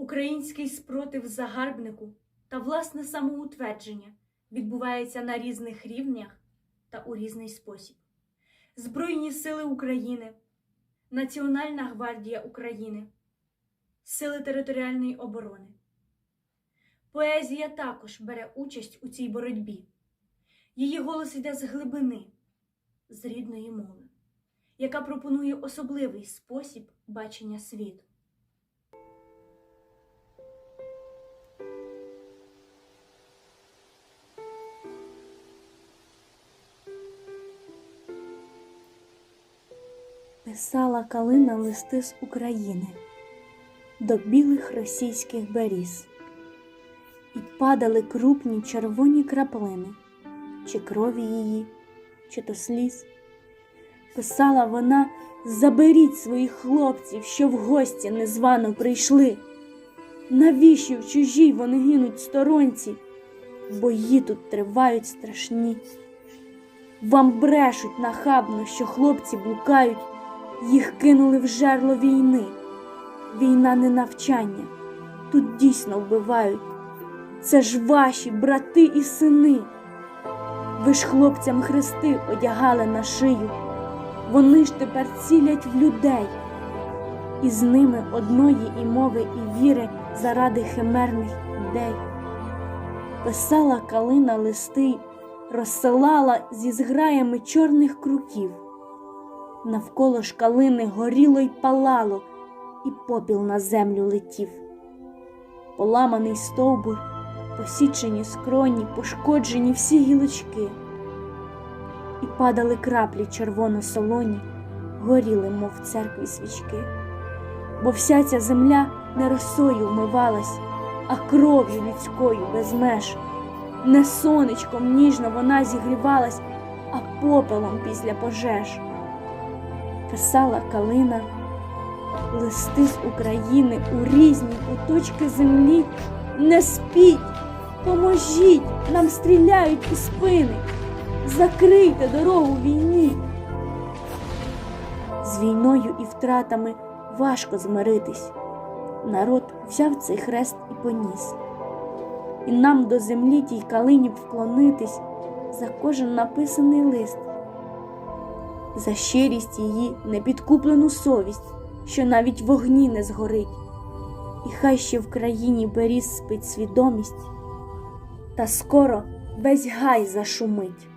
Український спротив загарбнику та власне самоутвердження відбувається на різних рівнях та у різний спосіб. Збройні сили України, Національна гвардія України, Сили територіальної оборони. Поезія також бере участь у цій боротьбі. Її голос йде з глибини, з рідної мови, яка пропонує особливий спосіб бачення світу. Писала калина листи з України до білих російських беріз, і падали крупні червоні краплини, чи крові її, чи то сліз. Писала вона Заберіть своїх хлопців, що в гості незвано прийшли. Навіщо в чужій вони гинуть сторонці? Бої тут тривають страшні. Вам брешуть нахабно, що хлопці блукають, їх кинули в жерло війни. Війна не навчання, тут дійсно вбивають. Це ж ваші брати і сини. Ви ж хлопцям хрести одягали на шию. Вони ж тепер цілять в людей. І з ними одної і мови, і віри заради химерних ідей. Писала калина листи, розсилала зі зграями чорних круків. Навколо ж калини горіло й палало, і попіл на землю летів. Поламаний стовбур, посічені скроні, пошкоджені всі гілочки, і падали краплі червоно-солоні, горіли, мов в церкві свічки. Бо вся ця земля не росою вмивалась, а кров'ю людською без меж. Не сонечком ніжно вона зігрівалась, а попелом після пожеж. Писала калина листи з України у різні куточки землі. Не спіть, поможіть, нам стріляють у спини, закрийте дорогу війні. З війною і втратами важко змиритись. Народ взяв цей хрест і поніс. І нам до землі тій калині вклонитись за кожен написаний лист, за щирість її непідкуплену совість, що навіть вогні не згорить, і хай ще в країні беріз спить свідомість, та скоро весь гай зашумить.